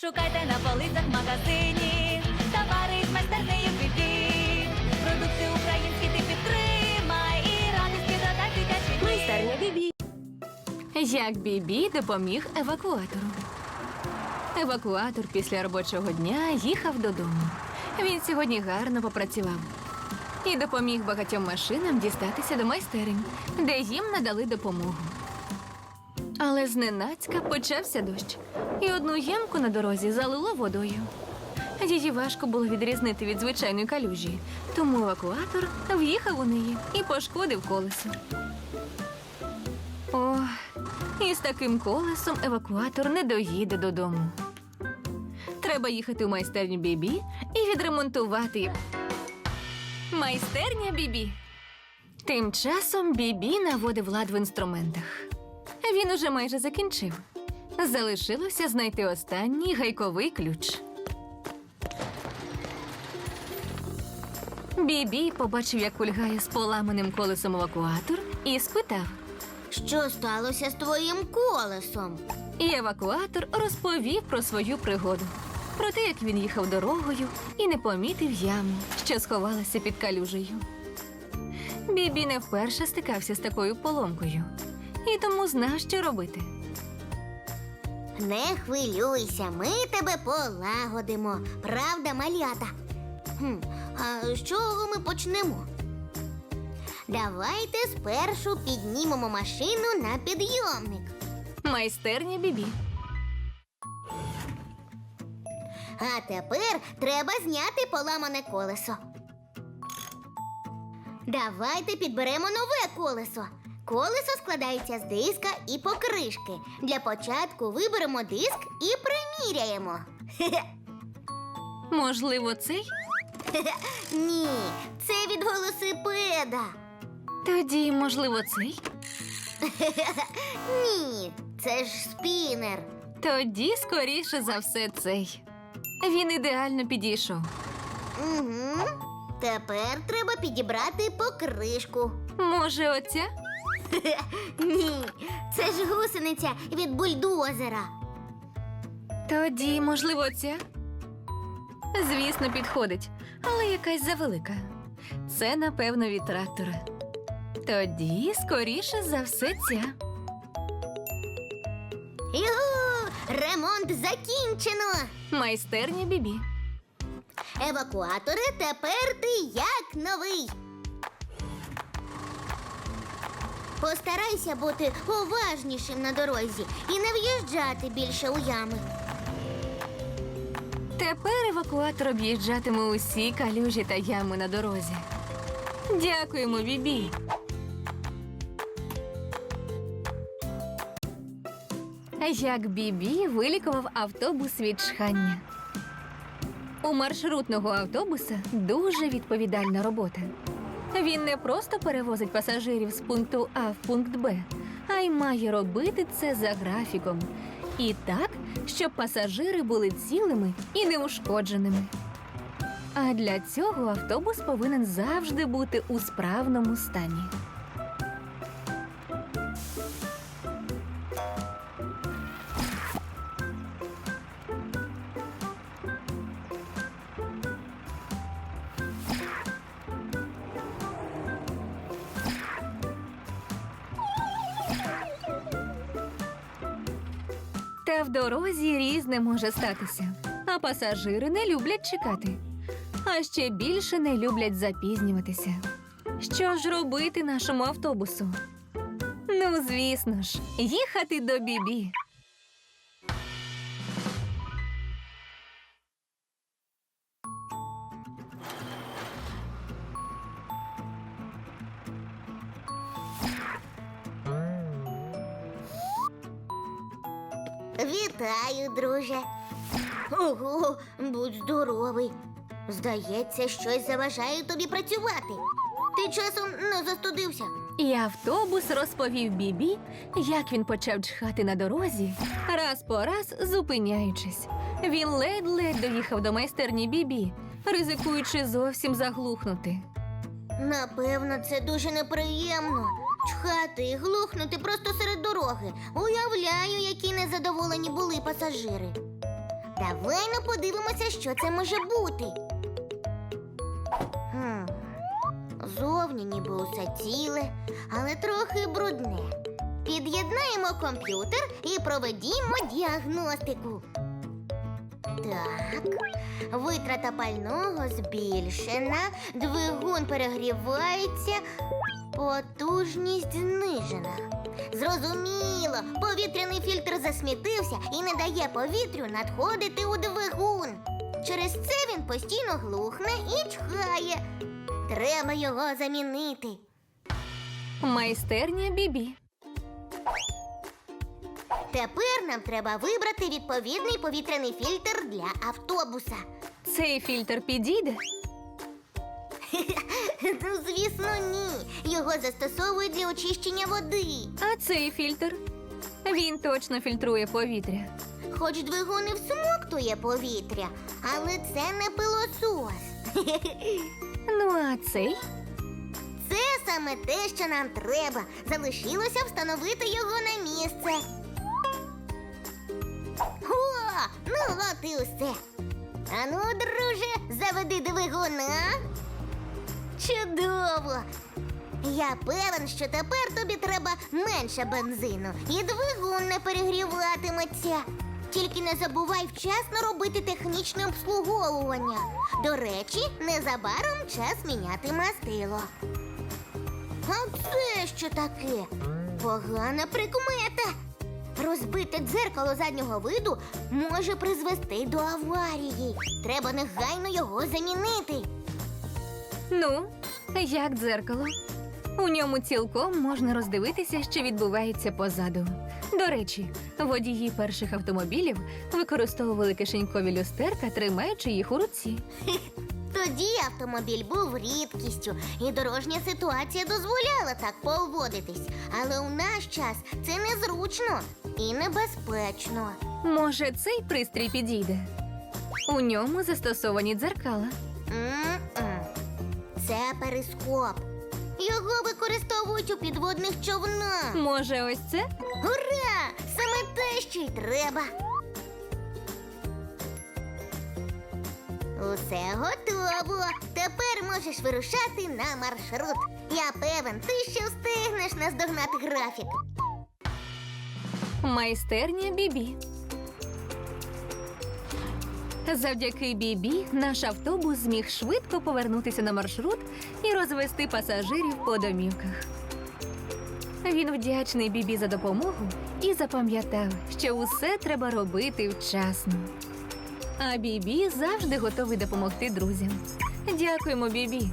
Шукайте на полицях в магазині, товари з майстернею бібі. Продукти українські ти підтримай і радості додай дитячий дім. Майстерня Бібі. Як Бібі допоміг евакуатору. Евакуатор після робочого дня їхав додому. Він сьогодні гарно попрацював і допоміг багатьом машинам дістатися до майстерень, де їм надали допомогу. Але зненацька почався дощ, і одну ямку на дорозі залило водою. Її важко було відрізнити від звичайної калюжі, тому евакуатор в'їхав у неї і пошкодив колесо. О, і з таким колесом евакуатор не доїде додому. Треба їхати у майстерню Бібі і відремонтувати. Майстерня Бібі. Тим часом Бібі наводив лад в інструментах. Він уже майже закінчив. Залишилося знайти останній гайковий ключ. Бібі побачив, як кульгає з поламаним колесом евакуатор, і спитав. Що сталося з твоїм колесом? І евакуатор розповів про свою пригоду, про те, як він їхав дорогою і не помітив яму, що сховалася під калюжею. Бібі не вперше стикався з такою поломкою, і тому знав, що робити. Не хвилюйся, ми тебе полагодимо. Правда, малята? Хм, а з чого ми почнемо? Давайте спершу піднімемо машину на підйомник. Майстерня Бібі. А тепер треба зняти поламане колесо. Давайте підберемо нове колесо. Колесо складається з диска і покришки. Для початку виберемо диск і приміряємо. Можливо, цей? Ні, це від велосипеда. Тоді, можливо, цей? Ні, це ж спінер. Тоді, скоріше за все, цей. Він ідеально підійшов. Угу. Тепер треба підібрати покришку. Може, оця? Ні, це ж гусениця від бульдозера. Тоді, можливо, ця? Звісно, підходить, але якась завелика. Це, напевно, від трактора. Тоді, скоріше за все, ця. Юху! Ремонт закінчено. Майстерня Бібі. Евакуатори тепер ти як новий. Постарайся бути уважнішим на дорозі і не в'їжджати більше у ями. Тепер евакуатор об'їжджатиме усі калюжі та ями на дорозі. Дякуємо, Бібі. Як Бібі вилікував автобус від чхання. У маршрутного автобуса дуже відповідальна робота. Він не просто перевозить пасажирів з пункту А в пункт Б, а й має робити це за графіком. І так, щоб пасажири були цілими і неушкодженими. А для цього автобус повинен завжди бути у справному стані. В дорозі різне може статися, а пасажири не люблять чекати, а ще більше не люблять запізнюватися. Що ж робити нашому автобусу? Ну, звісно ж, їхати до Бібі. Вітаю, друже. Ого, будь здоровий. Здається, щось заважає тобі працювати. Ти часом не застудився. І автобус розповів Бібі, як він почав чхати на дорозі, раз по раз зупиняючись. Він ледь-ледь доїхав до майстерні Бібі, ризикуючи зовсім заглухнути. Напевно, це дуже неприємно. Чхати і глухнути просто серед дороги. Уявляю, які незадоволені були пасажири. Давай ну подивимося, що це може бути. Хм. Зовні ніби усе ціле, але трохи брудне. Під'єднаємо комп'ютер і проведімо діагностику. Так, витрата пального збільшена, двигун перегрівається, потужність знижена. Зрозуміло, повітряний фільтр засмітився і не дає повітрю надходити у двигун. Через це він постійно глухне і чхає. Треба його замінити. Майстерня Бібі. Тепер нам треба вибрати відповідний повітряний фільтр для автобуса. Цей фільтр підійде? Ну, звісно, ні. Його застосовують для очищення води. А цей фільтр? Він точно фільтрує повітря. Хоч двигун і всмоктує повітря, але це не пилосос. Ну а цей? Це саме те, що нам треба. Залишилося встановити його на місце. О, ну от і усе. Ану, друже, заведи двигуна. Чудово! Я певен, що тепер тобі треба менше бензину, і двигун не перегріватиметься. Тільки не забувай вчасно робити технічне обслуговування. До речі, незабаром час міняти мастило. А це що таке? Погана прикмета. Розбите дзеркало заднього виду може призвести до аварії. Треба негайно його замінити. Ну, як дзеркало. У ньому цілком можна роздивитися, що відбувається позаду. До речі, водії перших автомобілів використовували кишенькові люстерка, тримаючи їх у руці. Тоді автомобіль був рідкістю, і дорожня ситуація дозволяла так поводитись. Але у наш час це незручно і небезпечно. Може, цей пристрій підійде? У ньому застосовані дзеркала. М-м. Це перископ. Його використовують у підводних човнах. Може, ось це? Ура! Саме те, що й треба. Усе готово. Тепер можеш вирушати на маршрут. Я певен, ти ще встигнеш наздогнати графік. Майстерня Бібі. Завдяки Бібі наш автобус зміг швидко повернутися на маршрут і розвести пасажирів по домівках. Він вдячний Бібі за допомогу і запам'ятав, що усе треба робити вчасно. А Бібі завжди готовий допомогти друзям. Дякуємо, Бібі.